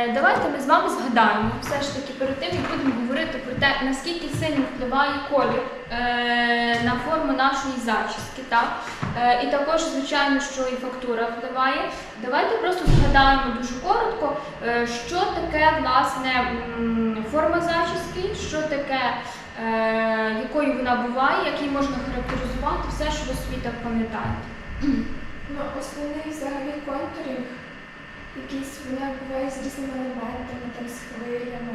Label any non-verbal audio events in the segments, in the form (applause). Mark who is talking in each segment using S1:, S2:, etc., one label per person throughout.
S1: Е, Давайте ми з вами згадаємо все ж таки перед тим, як будемо говорити про те, наскільки сильно впливає колір е, на форму нашої зачіски. Так? Е, і також, звичайно, що і фактура впливає. Давайте просто згадаємо дуже коротко, е, що таке власне форма зачіски, що таке, е, якою вона буває, як можна характеризувати, все, що ви собі так пам'ятаєте.
S2: Ну, основний взагалі контурінг, якийсь вона буває з різними елементами, там з хвилями,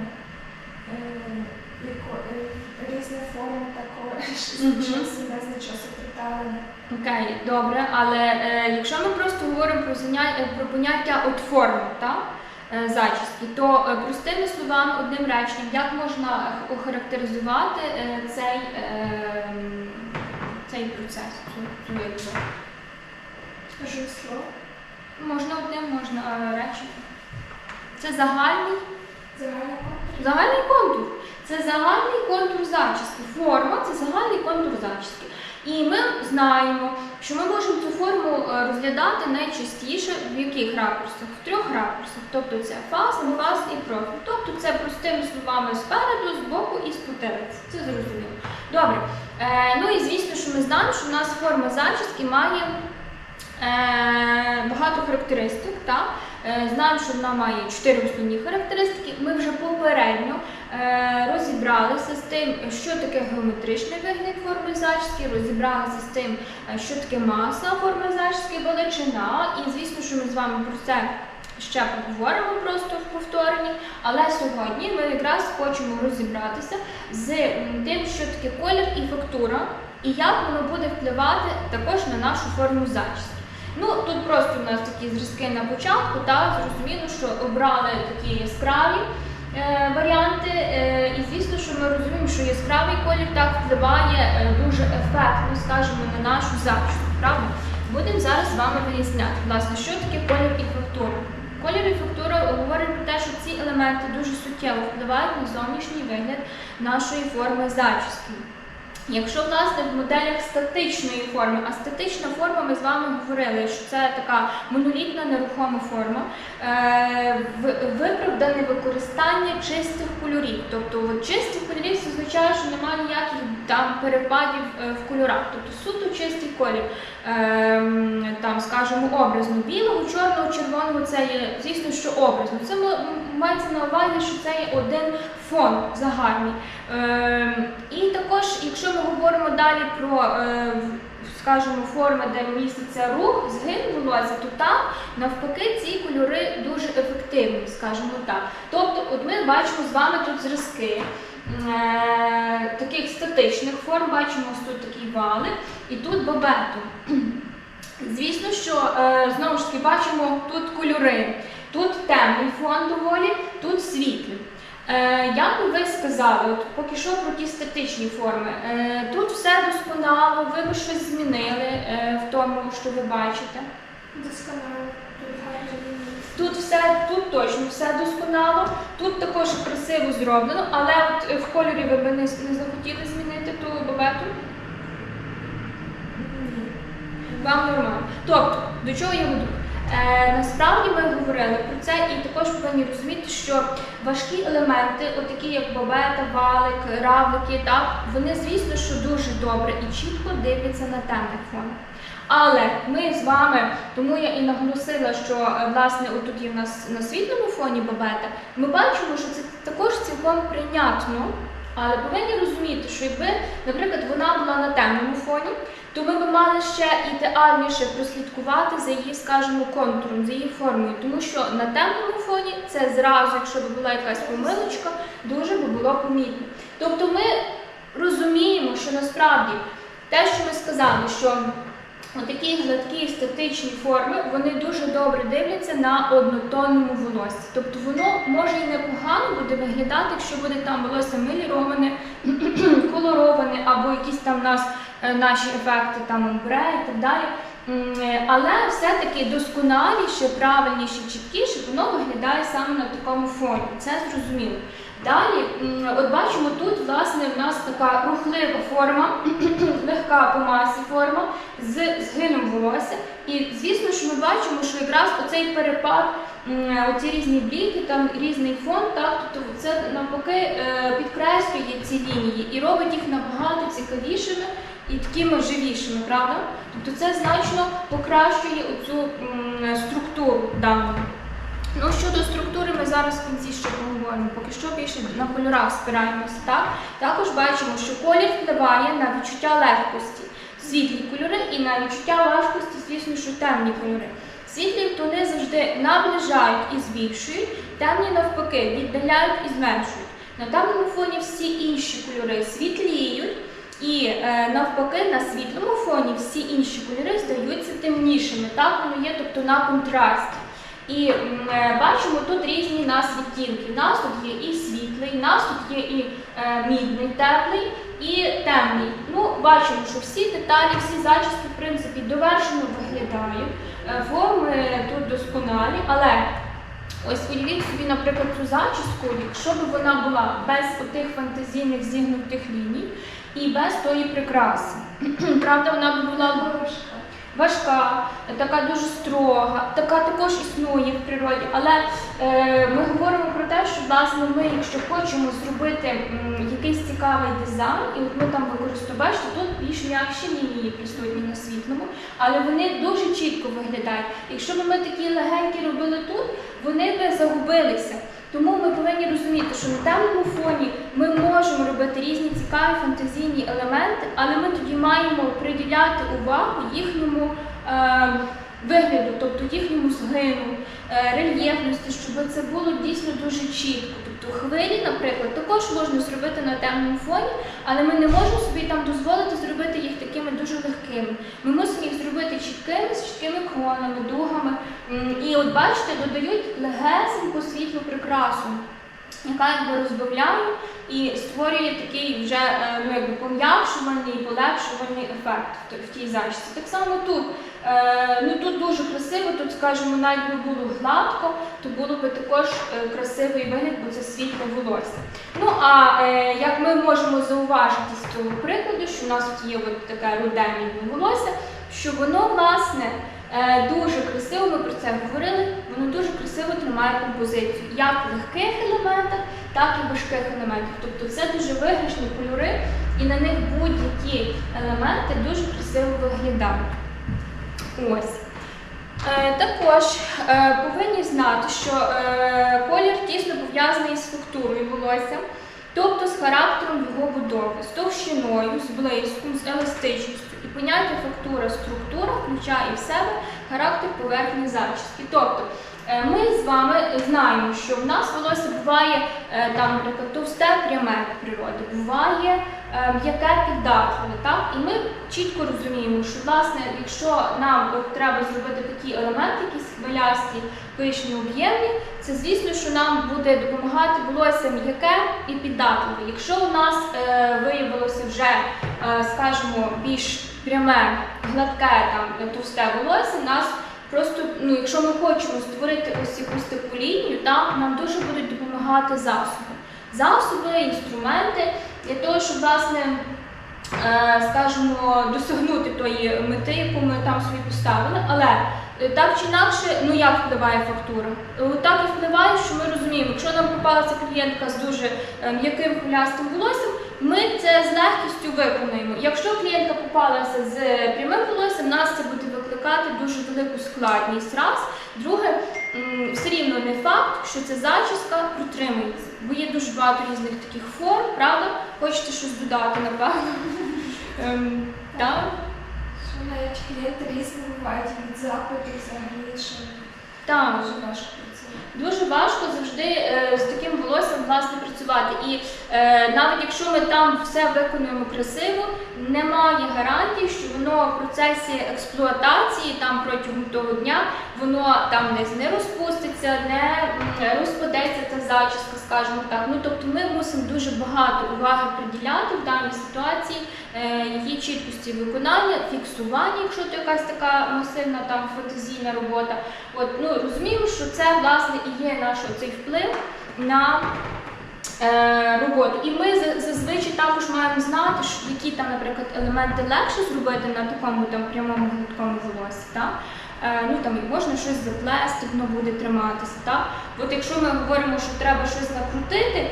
S2: е, е, різна форма також, (laughs) без нічого секретарне.
S1: Окей, добре, але е, якщо ми просто говоримо про заня- е, про поняття от форми, так? Зачіски, то простими словами, одним реченням, як можна охарактеризувати цей, цей процес? річ?
S2: Жусло,
S1: Можна одним, можна е, реченням. Це загальний
S2: загальна контурінг.
S1: Загальний контур. Це загальний контур зачіски. Форма це загальний контур зачіски. І ми знаємо, що ми можемо цю форму е, розглядати найчастіше в яких ракурсах? В трьох ракурсах. Тобто це фас, фас і профіль. Тобто це простими словами спереду, збоку і з потилиці. Це зрозуміло. Добре. Е, ну і звісно, що ми знаємо, що в нас форма зачіски має багато характеристик. Так? Е, Знаємо, що вона має чотири основні характеристики. Ми вже попередньо е, розібралися з тим, що таке геометричний вигляд форми зачіски, розібралися з тим, е, що таке маса форми зачіски, величина. І звісно, що ми з вами про це ще поговоримо просто в повторенні. Але сьогодні ми якраз хочемо розібратися з тим, що таке колір і фактура, і як воно буде впливати також на нашу форму зачіски. Ну, тут просто у нас такі зразки на початку, та зрозуміло, що обрали такі яскраві е, варіанти. Е, і звісно, що ми розуміємо, що яскравий колір так впливає е, дуже ефектно, скажімо, на нашу зачіску, правда? Будемо зараз з вами виясняти, власне, що таке колір і фактура. Колір і фактура говорять про те, що ці елементи дуже суттєво впливають на зовнішній вигляд нашої форми зачіски. Якщо власне в моделях статичної форми, а статична форма, ми з вами говорили, що це така монолітна нерухома форма, е, виправдане використання чистих кольорів. Тобто чистих кольорів це означає, що немає ніяких там перепадів е, в кольорах. Тобто суто чистий колір, Ем, там, скажімо, образно білого, чорного, червоного це є, звісно, що образно. Це мається на увазі, що це є один фон загальний. Ем, і також, якщо ми говоримо далі про, е, скажімо, форми, де міститься рух, згин волосся, то там навпаки ці кольори дуже ефективні, скажімо так. Тобто, от ми бачимо з вами тут зразки. Е, Таких статичних форм бачимо ось тут такий валик і тут бабету. Звісно, що е, знову ж таки бачимо тут кольори. Тут темний фон доволі, тут світлий. Е, як би ви сказали, поки що про ті статичні форми, тут все досконало, ви би щось змінили в тому, що ви бачите.
S2: Досконало, тут
S1: все, тут точно все досконало, тут також красиво зроблено, але от е, в кольорі ви би не, не захотіли змінити ту бабету. Вам нормально. Тобто, до чого я веду? Е, насправді ми говорили про це і також повинні розуміти, що важкі елементи, от такі як бобета, валик, равлики, так, вони, звісно, що дуже добре і чітко дивляться на темних фонах. Але ми з вами, тому я і наголосила, що е, власне отут є в нас на світлому фоні бобета, ми бачимо, що це також цілком прийнятно. Але повинні розуміти, що якби, наприклад, вона була на темному фоні, то ми б мали ще ідеальніше прослідкувати за її, скажімо, контуром, за її формою, тому що на темному фоні це зразу, якщо б була якась помилочка, дуже би було помітно. Тобто ми розуміємо, що насправді те, що ми сказали, що Отакі гладкі статичні форми, вони дуже добре дивляться на однотонному волоссі. Тобто воно може і непогано буде виглядати, якщо буде там волосся миліроване, (clears throat) колороване, або якісь там нас е, наші ефекти там омбре і так далі. Е, Але все-таки досконаліше, правильніше, чіткіше, воно виглядає саме на такому фоні. Це зрозуміло. Далі, от бачимо, тут власне в нас така рухлива форма, (clears throat) легка по масі форма з згином волосся. І звісно, що ми бачимо, що якраз оцей перепад оці різні бліки, там різний фон, так, тобто це навпаки е, підкреслює ці лінії і робить їх набагато цікавішими і такими живішими, правда? Тобто це значно покращує оцю структуру дану. Ну, щодо структури, ми зараз в кінці ще поговоримо. Поки що більше на кольорах спираємося. Так? Також бачимо, що колір впливає на відчуття легкості, світлі кольори і на відчуття важкості, звісно, що темні кольори. Світлі тони завжди наближають і збільшують, темні навпаки віддаляють і зменшують. На темному фоні всі інші кольори світліють, і е, навпаки на світлому фоні всі інші кольори здаються темнішими. Так воно є, тобто на контрасті. І м, е, бачимо тут різні нас відтінки. У нас тут є і світлий, у нас тут є і е, мідний, теплий, і темний. Ну, бачимо, що всі деталі, всі зачіски, в принципі, довершено виглядають. Е, форми тут досконалі, але ось уявіть собі, наприклад, цю зачіску, якщо б вона була без отих фантазійних зігнутих ліній і без тої прикраси. (clears throat) Правда, вона б була
S2: Важка.
S1: така дуже строга, така також існує в природі. Але е, ми говоримо про те, що власне ми, якщо хочемо зробити м, якийсь цікавий дизайн, і от ми там використовуємо, тут більш м'якші лінії присутні на світлому, але вони дуже чітко виглядають. Якщо б ми такі легенькі робили тут, вони би загубилися. Тому ми повинні розуміти, що на темному фоні ми можемо робити різні цікаві фантазійні елементи, але ми тоді маємо приділяти увагу їхньому е, вигляду, тобто їхньому згину, е, рельєфності, щоб це було дійсно дуже чітко. Тобто хвилі, наприклад, також можна зробити на темному фоні, але ми не можемо собі там дозволити зробити їх такими дуже легкими. Ми мусимо їх зробити чіткими, з чіткими кронами, дугами. І от бачите, додають легесеньку світлу прикрасу, яка якби розбавляє і створює такий вже е, ну, якби пом'якшувальний, полегшувальний ефект в тій зачісці. Так само тут. Е, ну тут дуже красиво, тут, скажімо, навіть би було гладко, то було би також е, красивий вигляд, бо це світле волосся. Ну а як ми можемо зауважити з цього прикладу, що у нас є от таке руденне волосся, що воно власне дуже красиво, ми про це говорили, воно дуже красиво тримає композицію, як в легких елементах, так і в важких елементах. Тобто це дуже виграшні кольори, і на них будь-які елементи дуже красиво виглядають. Ось. Е, також е, повинні знати, що е, колір тісно пов'язаний з фактурою волосся, тобто з характером його будови, з товщиною, з блиском, з еластичністю. І поняття фактура, структура включає в себе характер поверхні зачіски. Тобто е, ми з вами знаємо, що в нас волосся буває е, там, наприклад, товсте пряме в природі, буває е, м'яке піддатливе. Так? І ми чітко розуміємо, що власне, якщо нам от, треба зробити такі елементи, якісь хвилясті, пишні, об'ємні, це звісно, що нам буде допомагати волосся м'яке і піддатливе. Якщо у нас е, виявилося вже, е, скажімо, більш пряме, гладке там товсте волосся, нас Просто, ну, якщо ми хочемо створити ось якусь таку лінію, там нам дуже будуть допомагати засоби. Засоби, інструменти для того, щоб власне, е, скажімо, досягнути тої мети, яку ми там собі поставили. Але е, так чи інакше, ну як впливає фактура? Е, Так і впливає, що ми розуміємо, якщо нам попалася клієнтка з дуже е, м'яким хвилястим волоссям, ми це з легкістю виконуємо. Якщо клієнтка попалася з прямим волоссям, нас це буде викликати дуже велику складність. Раз. Друге, все рівно не факт, що ця зачіска протримується, бо є дуже багато різних таких форм, правда? Хочете щось додати, напевно. Ем, Так?
S2: Що навіть клієнти різні бувають від запиту взагалі, що дуже важко працювати.
S1: Дуже важко завжди е, з таким волоссям власне працювати. І е, навіть якщо ми там все виконуємо красиво, немає гарантії, що воно в процесі експлуатації там протягом того дня воно там десь не розпуститься, не розпадеться та зачіска, скажімо так. Ну тобто ми мусимо дуже багато уваги приділяти в даній ситуації, е, її чіткості виконання, фіксування, якщо то якась така масивна там фантазійна робота. От ну розуміємо, що це власне і є наш цей вплив на е, роботу. І ми зазвичай також маємо знати, які там, наприклад, елементи легше зробити на такому там прямому гладкому волосі. Так? е, ну там можна щось заплести, воно буде триматися. Так? От якщо ми говоримо, що треба щось накрутити,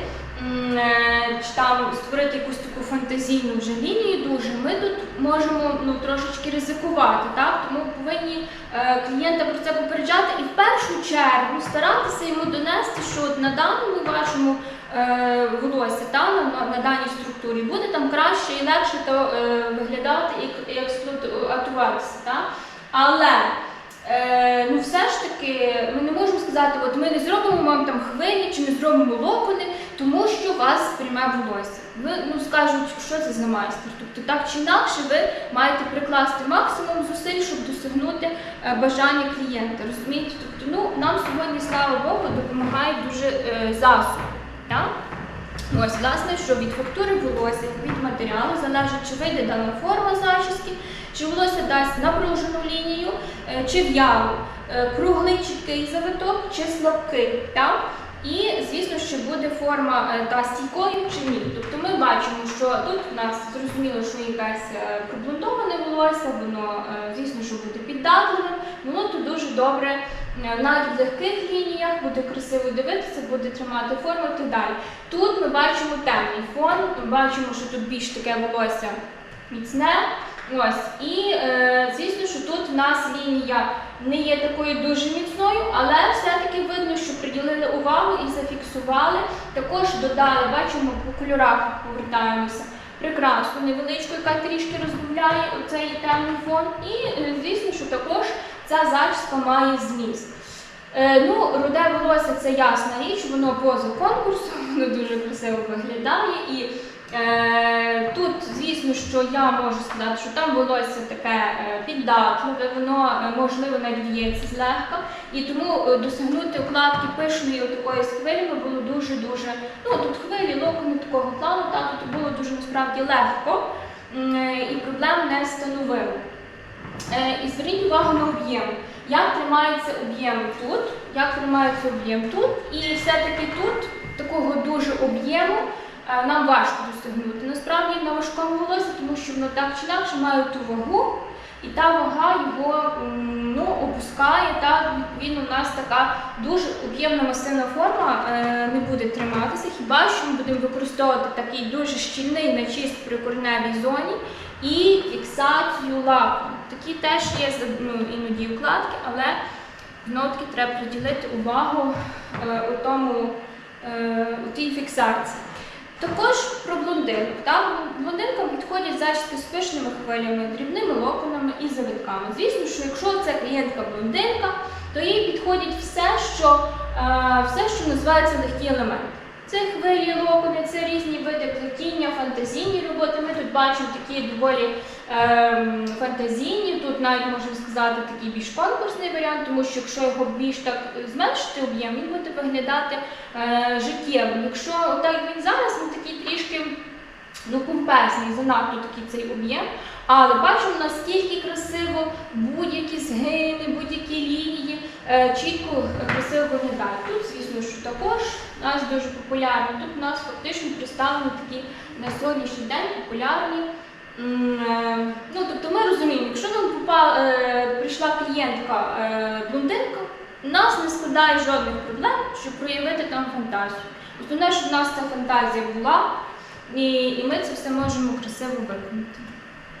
S1: чи там створити якусь таку фантазійну вже лінію дуже, ми тут можемо ну, трошечки ризикувати, так? тому повинні е, клієнта про це попереджати і в першу чергу старатися йому донести, що от на даному вашому е, волосся, та, на, на, даній структурі буде там краще і легше то, е, виглядати і, і експлуатуватися. Але Е, ну, все ж таки, ми не можемо сказати, от ми не зробимо вам там хвилі чи не зробимо локони, тому що у вас прийме волосся. Ви ну скажуть, що це за майстер. Тобто так чи інакше ви маєте прикласти максимум зусиль, щоб досягнути е, бажання клієнта. Розумієте? Тобто, ну нам сьогодні, слава Богу, допомагають дуже е, засоби. Так? Ось, власне, що від фактури волосся, від матеріалу залежить, чи вийде дана форма зачіски, чи волосся дасть напружену лінію, е, чи в'ялу, е, круглий чіткий завиток, чи слабкий. Так? І, звісно, що буде форма е, та стійкою чи ні. Тобто ми бачимо, що тут у нас зрозуміло, що якесь е, проблунтоване волосся, воно, е, звісно, що буде піддатленим, воно тут дуже добре в легких лініях буде красиво дивитися, буде тримати форму і так далі. Тут ми бачимо темний фон, бачимо, що тут більш таке волосся міцне. Ось, і звісно, що тут в нас лінія не є такою дуже міцною, але все-таки видно, що приділили увагу і зафіксували. Також додали, бачимо, по кольорах повертаємося. Прекрасну невеличку, яка трішки розбавляє оцей темний фон. І е, звісно, що також ця зачіска має зміст. Е, ну, руде волосся це ясна річ, воно поза конкурсом, (laughs) воно дуже красиво виглядає. І тут, звісно, що я можу сказати, що там волосся таке е, піддатливе, воно е, можливо навіть в'ється злегка. І тому е, досягнути укладки пишної такої з хвилями було дуже-дуже. Ну тут хвилі, локони такого плану, та тут було дуже насправді легко е, і проблем не становило. Е, І зверніть увагу на об'єм. Як тримається об'єм тут, як тримається об'єм тут, і все-таки тут такого дуже об'єму е, нам важко досягнути. Насправді на важкому волосі, тому що воно так чи інакше має ту вагу, і та вага його ну, опускає. Та, відповідно, у нас така дуже об'ємна масивна форма е, не буде триматися. Хіба що ми будемо використовувати такий дуже щільний начіст при кореневій зоні і фіксацію лаком. Такі теж є ну, іноді укладки, але таки треба приділити увагу е, у тому е, у тій фіксації. Також про блондинок. Підходять зачіски з пишними хвилями, дрібними локонами і завитками. Звісно, що якщо це клієнтка блондинка, то їй підходить все, що, е, все, що називається легкі елементи. Це хвилі, локони, це різні види плетіння, фантазійні роботи. Ми тут бачимо такі доволі ем, фантазійні. Тут навіть можемо сказати такий більш конкурсний варіант, тому що якщо його більш так зменшити об'єм, він буде виглядати е, життєвим. Якщо так він зараз, він такий трішки ну, помпезний, занадто такий цей об'єм. Але бачимо, наскільки красиво будь-які згини, будь-які лінії е, чітко красиво виглядають. Тут, звісно, що також у нас дуже популярні. Тут у нас фактично представлені такі на сьогоднішній день популярні. е, Ну, тобто ми розуміємо, якщо нам е, прийшла клієнтка е, блондинка, у нас не складає жодних проблем, щоб проявити там фантазію. Основне, щоб в нас ця фантазія була, і, і ми це все можемо красиво виконати.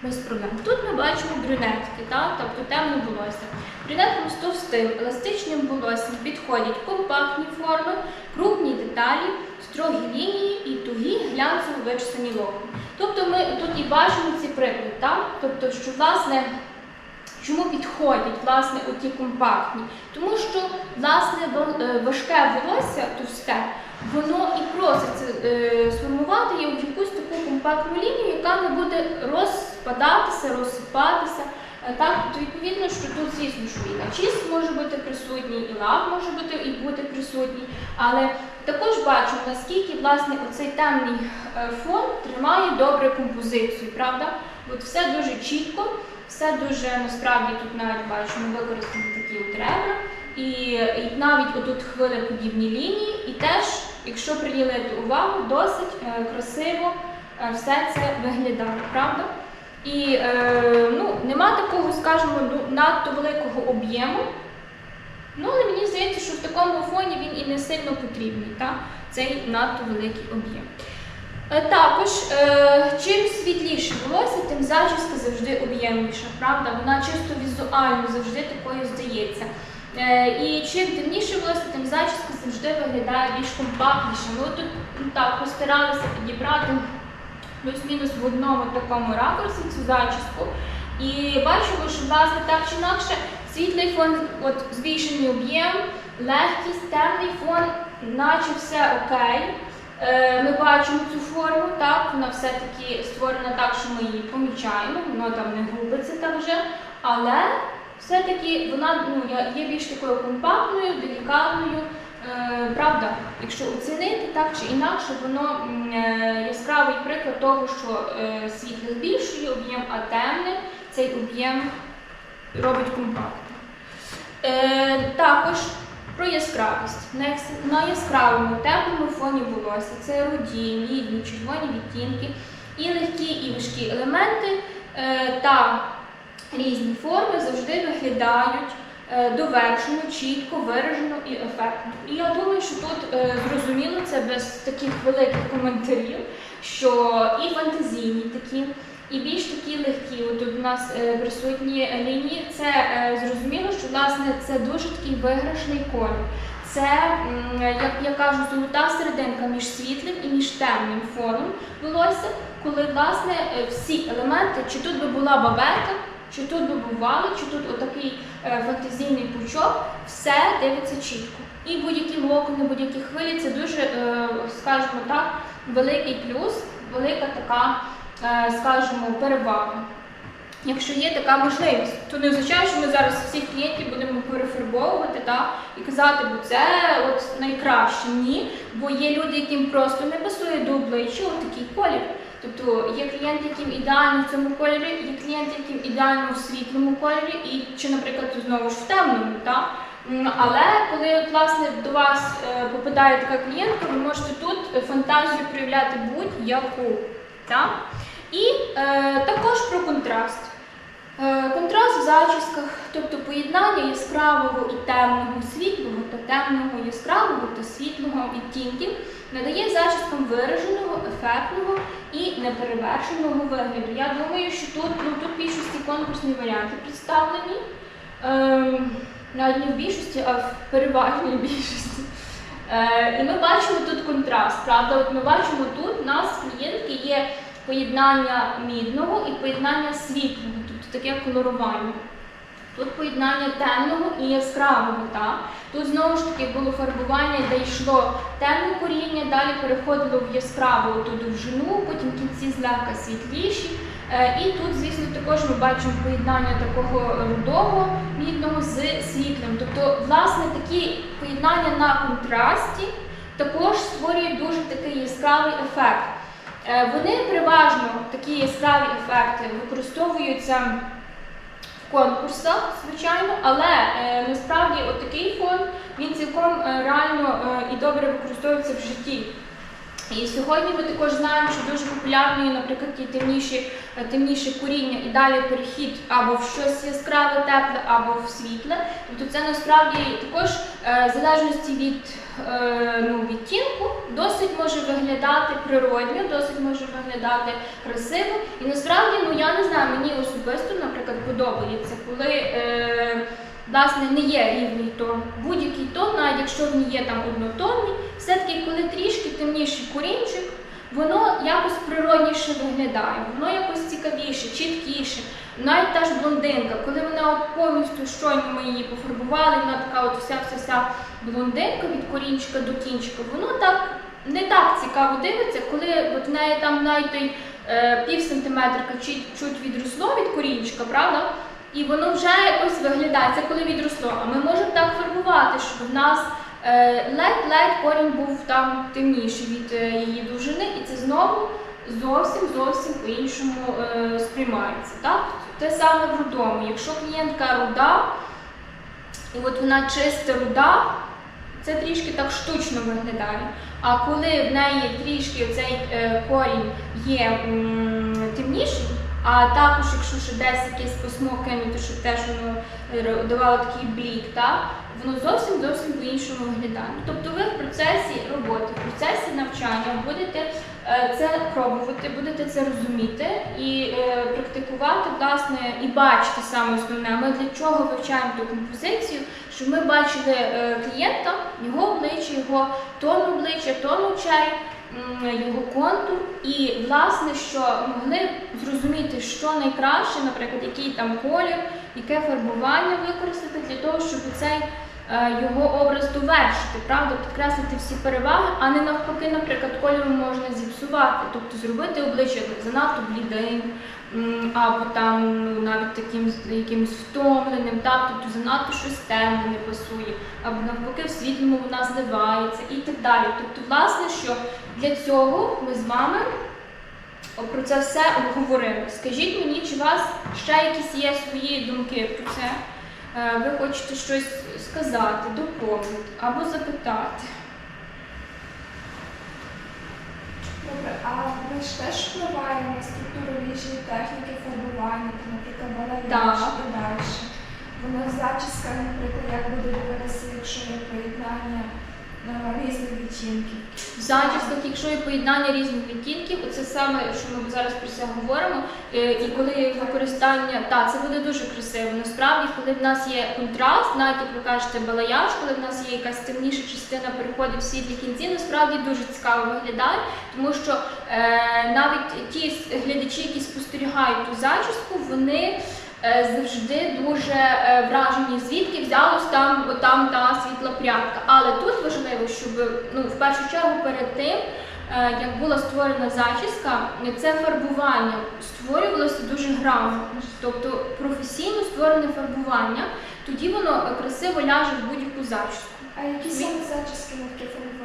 S1: Без проблем. Тут ми бачимо брюнетки, так? тобто темне волосся. Брюнетки з товстим, еластичним волоссям підходять компактні форми, крупні деталі, строгі лінії і тугі глянцево вичисані локони. Тобто ми тут і бачимо ці приклади, так? тобто, що власне. Чому підходять власне оті компактні? Тому що власне е, важке волосся товсте, воно і проситься е, сформувати його в якусь таку компактну лінію, яка не буде розпадатися, розсипатися. Е, Так, то відповідно, що тут звісно, що і начіс може бути присутній, і лак може бути і бути присутній, але також бачимо, наскільки власне оцей темний е, фон тримає добре композицію, правда? От все дуже чітко, все дуже насправді тут навіть бачимо використані такі от ребра, і, і навіть отут хвилеподібні лінії, і теж, якщо приділити увагу, досить е, красиво е, все це виглядає, правда? І е, ну, нема такого, скажімо, ну, надто великого об'єму. Ну, але мені здається, що в такому фоні він і не сильно потрібний, та? цей надто великий об'єм. Е, Також, е, чим світліше волосся, тим зачіска завжди об'ємніша, правда? Вона чисто візуально завжди такою здається. Е, І чим темніше волосся, тим зачіска завжди виглядає більш компактніше. Ми тут ну, так постаралися підібрати плюс-мінус в одному такому ракурсі цю зачіску. І бачимо, що власне так чи інакше світлий фон, от збільшений об'єм, легкість, темний фон, наче все окей. Е, Ми бачимо цю форму, так, вона все-таки створена так, що ми її помічаємо, воно там не губиться так вже, але все-таки вона ну, є- більш такою компактною, делікатною. Е, Правда, якщо оцінити так чи інакше, воно е, яскравий приклад того, що світло збільшує об'єм, а темне цей об'єм робить компактним. Також про яскравість. На, яс- на яскравому теплому фоні волосся це руді, мідні, червоні відтінки і легкі і важкі елементи е, та різні форми завжди виглядають е, довершено, чітко, виражено і ефектно. І я думаю, що тут е, зрозуміло це без таких великих коментарів, що і фантазійні такі, і більш такі легкі. От у нас е, присутні лінії. Це е, зрозуміло, що власне це дуже такий виграшний колір. Це, як я кажу, золота серединка між світлим і між темним фоном волосся, коли власне е, всі елементи, чи тут би була баберка, чи тут би був чи тут отакий фантазійний пучок, все дивиться чітко. І будь-які локони, будь-які хвилі це дуже, скажімо так, великий плюс, велика така, скажімо, перевага. Якщо є така можливість, то не означає, що ми зараз всіх клієнтів будемо перефарбовувати та, і казати, бо це от найкраще. Ні, бо є люди, яким просто не пасує до обличчя от такий колір. Тобто є клієнти, яким ідеально в цьому кольорі, є клієнти, яким ідеально в світлому кольорі, і чи, наприклад, знову ж в темному. Та? Але коли от, власне до вас е, попадає така клієнтка, ви можете тут е, фантазію проявляти будь-яку. І е, також про контраст. Е, Контраст в зачісках, тобто поєднання яскравого і темного, світлого та темного, яскравого та світлого відтінків надає зачіскам вираженого, ефектного і неперевершеного вигляду. Я думаю, що тут, ну, тут більшості конкурсні варіанти представлені. Ем, навіть не в більшості, а в переважній більшості. Е, і ми бачимо тут контраст. Правда, от ми бачимо тут у нас клієнтки є поєднання мідного і поєднання світлого, тобто таке колорування. Тут поєднання темного і яскравого. Так? Тут знову ж таки було фарбування, де йшло темне коріння, далі переходило в яскраву ту довжину, потім кінці злегка світліші. Е, І тут, звісно, також ми бачимо поєднання такого рудого мідного з світлим. Тобто, власне, такі поєднання на контрасті також створюють дуже такий яскравий ефект. Е, Вони переважно такі яскраві ефекти використовуються в конкурсах, звичайно, але е, насправді от такий фон він цілком е, реально і добре використовується в житті. І сьогодні ми також знаємо, що дуже популярно є, наприклад, ті темніші, е, темніше коріння і далі перехід або в щось яскраве, тепле, або в світле. Тобто це насправді також е, в залежності від е, ну, відтінку досить може виглядати природньо, досить може виглядати красиво. І насправді, ну я не знаю, мені особисто, наприклад, подобається, коли. Власне, не є рівний тон. Будь-який тон, навіть якщо він є там однотонний, все-таки, коли трішки темніший корінчик, воно якось природніше виглядає, воно якось цікавіше, чіткіше. Навіть та ж блондинка, коли вона повністю щойно ми її пофарбували, вона така от вся вся вся блондинка від корінчика до кінчика, воно так не так цікаво дивиться, коли от в неї там навіть той е, пів сантиметрика чуть відросло від корінчика, правда? І воно вже якось виглядає, це коли відросло. А ми можемо так фарбувати, щоб в нас е, ледь-ледь корінь був там темніший від е, її довжини, і це знову зовсім зовсім по-іншому е, сприймається. Так? Те саме в рудому. Якщо клієнтка руда, і от вона чиста руда, це трішки так штучно виглядає. А коли в неї трішки цей корінь є темніший, А також, якщо ще десь якесь письмо кинути, щоб теж воно е, давало такий блік, так, воно зовсім зовсім по-іншому виглядає. Тобто ви в процесі роботи, в процесі навчання будете е, це пробувати, будете це розуміти і е, практикувати, власне, і бачити саме основне. Ми для чого вивчаємо ту композицію, щоб ми бачили клієнта, його обличчя, його тон обличчя, тон очей, його контур, і власне, що могли зрозуміти, що найкраще, наприклад, який там колір, яке фарбування використати для того, щоб цей його образ довершити, правда, підкреслити всі переваги, а не навпаки, наприклад, кольором можна зіпсувати, тобто зробити обличчя занадто блідим, або там ну, навіть таким якимось втомленим, так, тобто занадто щось темне не пасує, або навпаки в світлому вона зливається і так далі. Тобто, власне, що для цього ми з вами про це все обговорили. Скажіть мені, чи у вас ще якісь є свої думки про це? Е, Ви хочете щось сказати, доповнити або запитати?
S2: Добре, а ми ж теж впливаємо на структуру ліжньої техніки фарбування, там, наприклад, балеріаж
S1: Так.
S2: і далі. Воно зачісках, наприклад, як буде дивитися, якщо є поєднання е, різних відтінків.
S1: Зачісках, якщо є поєднання різних відтінків, оце саме, що ми зараз про це говоримо. е, І коли використання, так, це буде дуже красиво. Насправді, коли в нас є контраст, навіть як ви кажете, балаяж, коли в нас є якась темніша частина переходить в світлі кінці, насправді дуже цікаво виглядає, тому що е, навіть ті глядачі, які спостерігають ту зачіску, вони. Е, Завжди дуже е, вражені, звідки взялось там, там та світла прядка. Але тут важливо, щоб ну, в першу чергу перед тим, е, як була створена зачіска, це фарбування створювалося дуже грамотно, тобто професійно створене фарбування, тоді воно красиво ляже в будь-яку зачіску.
S2: А які саме зачіски таке фарбування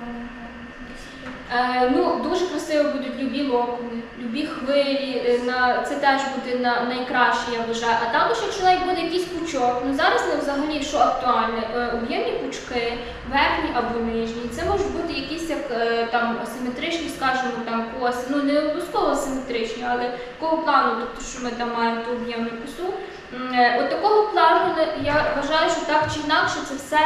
S1: ну, дуже красиво будуть любі локони, любі хвилі. е, На це теж буде на найкраще, я вважаю. А також, якщо навіть буде якийсь пучок, ну зараз не взагалі що актуальне, е, об'ємні пучки, верхні або нижні. Це можуть бути якісь як е, там асиметричні, скажімо, там коси. Ну не обов'язково асиметричні, але такого плану, тобто, що ми там маємо ту об'ємну косу. Е, От такого плану я вважаю, що так чи інакше це все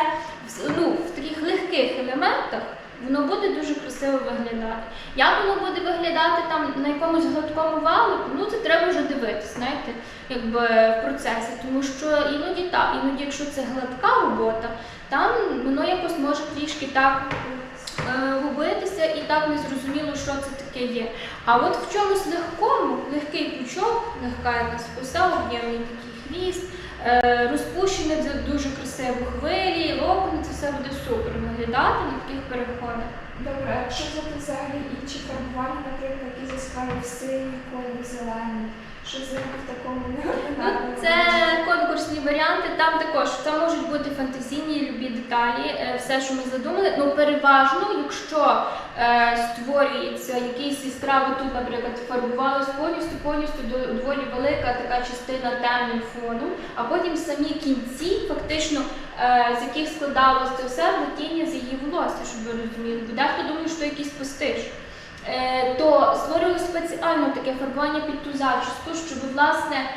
S1: ну, в таких легких елементах. Воно буде дуже красиво виглядати. Як воно буде виглядати там на якомусь гладкому валику, ну це треба вже дивитися, знаєте, якби в процесі. Тому що іноді так, іноді, якщо це гладка робота, там воно якось може трішки так е, губитися і так не зрозуміло, що це таке є. А от в чомусь легкому, легкий пучок, легка якась коса, об'ємний такий хвіст, е, розпущені це дуже красиво хвилі, локони, це все буде супер виглядати на таких переходах.
S2: Добре, а якщо взяти взагалі інші фарбування, наприклад, які заскарюють синій колір, зелений, що за в такому
S1: Ну,
S2: неординарному?
S1: це конкурсні варіанти. Там також це можуть бути фантазійні любі деталі, е, все, що ми задумали. Ну переважно, якщо е, створюється якийсь яскравий тут, наприклад, фарбувалось повністю, повністю доволі велика така частина темним фону, а потім самі кінці, фактично, е, з яких складалося це все плетіння з її волосся, щоб ви розуміли. Бо дехто думає, що якийсь пастиш. Е, то створили спеціально таке фарбування під ту зачіску, щоб власне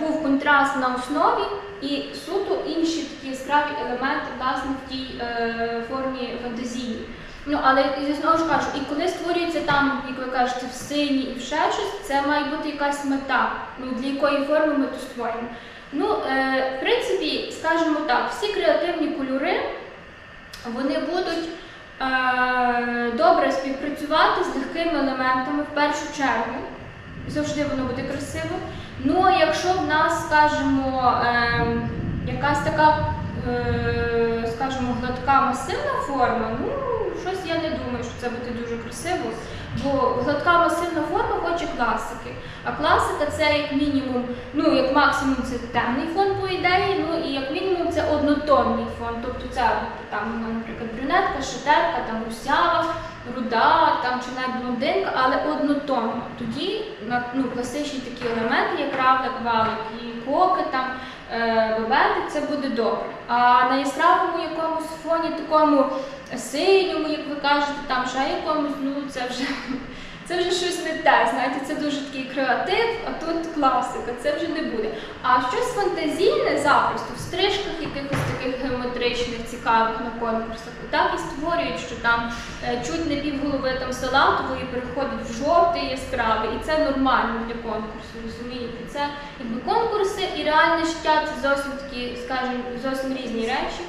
S1: був контраст на основі і суто інші такі яскраві елементи власне в тій е, формі фантазії. Ну але я знову ж кажу, і коли створюється там, як ви кажете, в сині і в ще щось, це має бути якась мета, ну для якої форми ми то створюємо. Ну, е, в принципі, скажімо так, всі креативні кольори вони будуть е, добре співпрацювати з легкими елементами в першу чергу. Завжди воно буде красиво. Ну, а якщо в нас, скажімо, е, якась така, е, скажімо, гладка масивна форма, ну, щось я не думаю, що це буде дуже красиво. Бо гладка масивна форма хоче класики. А класика це як мінімум, ну як максимум це темний фон по ідеї, ну і як мінімум це однотонний фон. Тобто це там, наприклад, брюнетка, шатерка, там русява, руда, там чи навіть блондинка, але однотонно. Тоді ну, класичні такі елементи, як равлик, валик і коки, там е, бабети, це буде добре. А на яскравому якомусь фоні такому синьому, як ви кажете, там ще якомусь, ну це вже це вже щось не те. Знаєте, це дуже такий креатив, а тут класика, це вже не буде. А щось фантазійне запросто в стрижках якихось таких геометричних, цікавих на конкурсах. Так і створюють, що там е, чуть не півголови там салатової переходить в жовтий яскравий, і це нормально для конкурсу. Розумієте? Це якби конкурси і реальне життя це зовсім такі, скажімо, зовсім різні речі.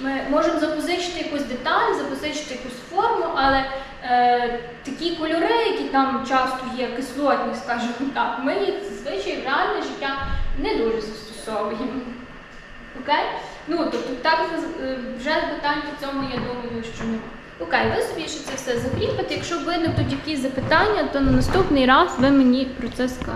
S1: Ми можемо запозичити якусь деталь, запозичити якусь форму, але е, такі кольори, які там часто є кислотні, скажімо так, ми їх зазвичай в реальне життя не дуже застосовуємо. Окей? Ну, тобто так е, вже питань по цьому, я думаю, що немає. Окей, ви собі ще це все закріпите. Якщо виникнуть якісь запитання, то на наступний раз ви мені про це скажете.